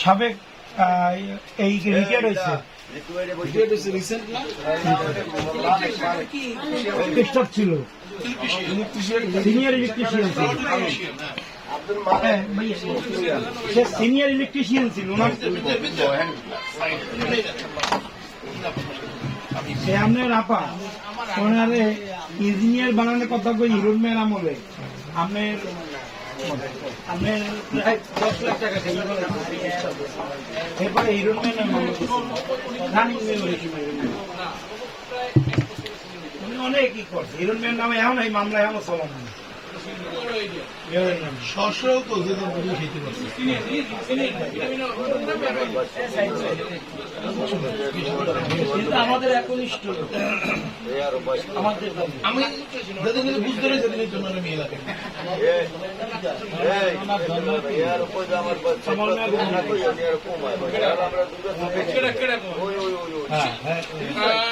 সাবেক এই রিটায়ার্ড হয়েছে। ছিল। সিনিয়র ইলেকট্রিশিয়ান সে সিনিয়র ইলেকট্রিশিয়ান ছিল না সে আপনার আপা ওনারে ইঞ্জিনিয়ার বানানোর কথা কই হিরোন মেয়ের আমলে। আপনার আপনার প্রায় দশ লাখ টাকা এরপরে হিরোন মেয়ের রানিং মেমোরি উনি অনেকই করছে। হিরোন মেয়ের নামে এমন এই মামলা এমন চলন সশরও তো যেদিন বুঝে খেতে পারছে আমাদের একনিষ্ঠ। আমাদের। আমি যেদিন বুঝতে পারি সেদিন এই জন্য আমি হ্যাঁ হ্যাঁ